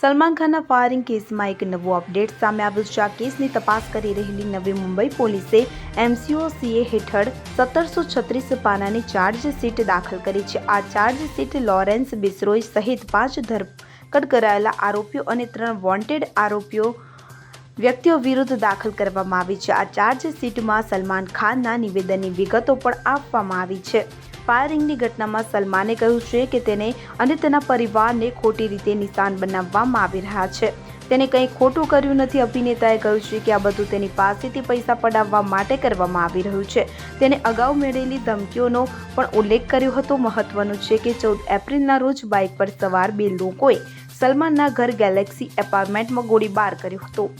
સલમાન ખાનના ફાયરિંગ કેસમાં એક નવો અપડેટ સામે આવ્યું છે. આ કેસની તપાસ કરી રહેલી નવી મુંબઈ પોલીસે એમસીઓસીએ હેઠળ સત્તરસો છત્રીસ પાનાની ચાર્જશીટ દાખલ કરી છે. આ ચાર્જશીટ લોરેન્સ બિસ્રોઈ સહિત પાંચ ધરપકડ કરાયેલા આરોપીઓ અને ત્રણ વોન્ટેડ આરોપીઓ વ્યક્તિઓ વિરુદ્ધ દાખલ કરવામાં આવી છે. આ ચાર્જશીટમાં સલમાન ખાનના નિવેદનની વિગતો પણ આપવામાં આવી છે. ફાયરિંગની ઘટનામાં સલમાને કહ્યું છે કે તેને અને તેના પરિવારને ખોટી રીતે નિશાન બનાવવામાં આવી રહ્યા છે. તેને કંઈ ખોટું કર્યું નથી, અભિનેતાએ કહ્યું છે કે આ બધું તેની પાસેથી પૈસા પડાવવા માટે કરવામાં આવી રહ્યું છે. તેને અગાઉ મેળેલી ધમકીઓનો પણ ઉલ્લેખ કર્યો હતો. મહત્વનું છે કે ચૌદ એપ્રિલના રોજ બાઇક પર સવાર બે લોકોએ સલમાનના ઘર ગેલેક્સી એપાર્ટમેન્ટમાં ગોળીબાર કર્યો હતો.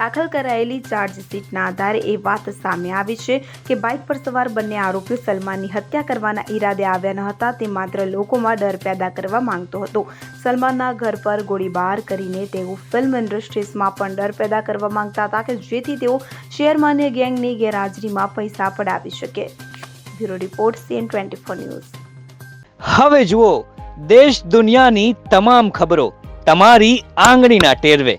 દાખલ કરાયેલી ચાર્જશીટના આધારે એ વાત સામે આવી છે કે બાઇક પર સવાર બંને આરોપીઓ સલમાનની હત્યા કરવાના ઈરાદે આવ્યા ન હતા, તે માત્ર લોકોમાં ડર પેદા કરવા માંગતો હતો. સલમાનના ઘર પર ગોળીબાર કરીને તેઓ ફિલ્મ ઇન્ડસ્ટ્રીઝમાં પણ ડર પેદા કરવા માંગતા હતા કે જેથી તેઓ શેરમાન્ય ગેંગની ગેરહાજરીમાં પૈસા પડાવી શકે. Bureau report CN twenty four news. હવે જુઓ, દેશ દુનિયાની તમામ ખબરો તમારી આંગળીના ટેરવે.